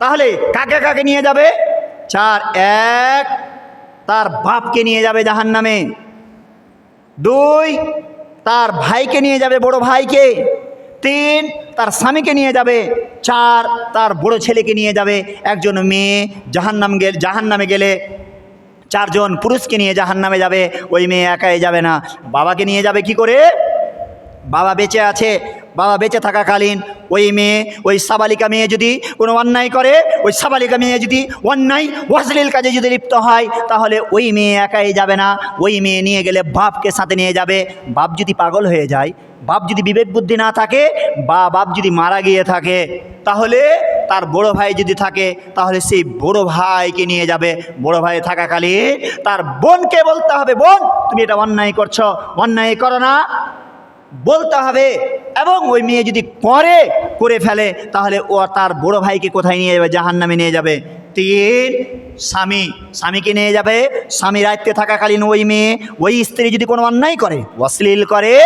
তাহলে কাকে কাকে নিয়ে যাবে? চার, এক, তার বাপকে নিয়ে যাবে জাহান নামে দুই, তার ভাইকে নিয়ে যাবে বড় ভাইকে। তিন, তার স্বামীকে নিয়ে যাবে। চার, তার বড় ছেলেকে নিয়ে যাবে একজন মেয়ে জাহান্নাম গেল জাহান্নামে গেলে। চারজন পুরুষকে নিয়ে জাহান্নামে যাবে, ওই মেয়ে একাই যাবে না। বাবাকে নিয়ে যাবে কি করে? বাবা বেঁচে আছে। বাবা বেঁচে থাকাকালীন ওই মেয়ে, ওই সাবালিকা মেয়ে যদি কোনো অন্যায় করে, ওই সাবালিকা মেয়ে যদি অন্যায় অশ্লীল কাজে যদি লিপ্ত হয়, তাহলে ওই মেয়ে একাই যাবে না। ওই মেয়ে নিয়ে গেলে বাপকে সাথে নিয়ে যাবে। বাপ যদি পাগল হয়ে যায়, বাপ যদি বিবেক বুদ্ধি না থাকে, বা বাপ যদি মারা গিয়ে থাকে, তাহলে তার বড় ভাই যদি থাকে, তাহলে সেই বড় ভাইকে নিয়ে যাবে। বড় ভাই থাকাকালীন তার বোনকে বলতে হবে, বোন, তুমি এটা অন্যায় করছ। অন্যায় করো না। বলতে হবে এবং ওই মেয়ে যদি করে করে ফেলে, তাহলে ও তার বড় ভাইকে কোথায় নিয়ে যাবে? জাহান নামে নিয়ে যাবে। তিন, স্বামী। স্বামীকে নিয়ে যাবে। স্বামী রাত্রে থাকাকালীন ওই মেয়ে, ওই স্ত্রী যদি কোনো অন্যায় করে, অশ্লীল করে,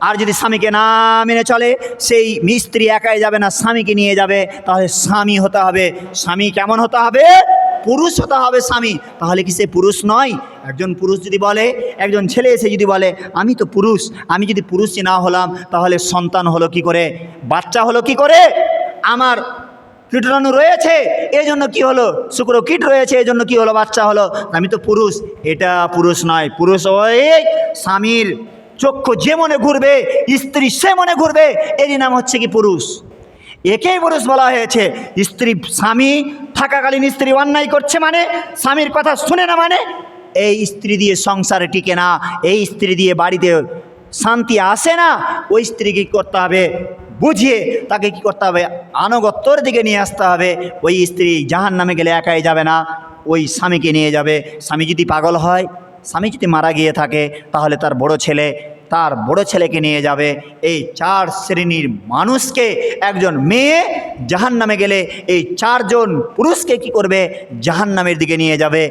আর যদি স্বামীকে না মেনে চলে, সেই মিস্ত্রি একাই যাবে না, স্বামীকে নিয়ে যাবে। তাহলে স্বামী হতে হবে। স্বামী কেমন হতে হবে? পুরুষ হতে হবে স্বামী, তাহলে কি সে পুরুষ নয়? একজন পুরুষ যদি বলে, একজন ছেলে এসে যদি বলে, আমি তো পুরুষ, আমি যদি পুরুষই না হলাম, তাহলে সন্তান হলো কি করে? বাচ্চা হলো কি করে? আমার কীটাণু রয়েছে এই জন্য কি হলো? শুক্র কীট রয়েছে এই জন্য কি হলো? বাচ্চা হলো। আমি তো পুরুষ, এটা পুরুষ নয়, পুরুষ ওই স্বামীর চক্ষু যে মনে ঘুরবে, স্ত্রী সে মনে ঘুরবে, এরই নাম হচ্ছে কি পুরুষ। একেই পুরুষ বলা হয়েছে। স্ত্রী, স্বামী, থাকাকালীন স্ত্রী অন্যায় করছে মানে স্বামীর কথা শুনে না মানে এই স্ত্রী দিয়ে সংসারে টিকে না, এই স্ত্রী দিয়ে বাড়িতে শান্তি আসে না, ওই স্ত্রীকে কী করতে হবে? বুঝিয়ে তাকে কি করতে হবে? আনুগত্যর দিকে নিয়ে আসতে হবে। ওই স্ত্রী জাহান নামে গেলে একাই যাবে না, ওই স্বামীকে নিয়ে যাবে। স্বামী যদি পাগল হয়, স্বামী যদি মারা গিয়ে থাকে, তাহলে তার বড় ছেলে তার বড় ছেলেকে নিয়ে যাবে। এই চার শ্রেণির মানুষকে একজন মেয়ে জাহান নামে গেলে এই চারজন পুরুষকে কি করবে? জাহান নামের দিকে নিয়ে যাবে।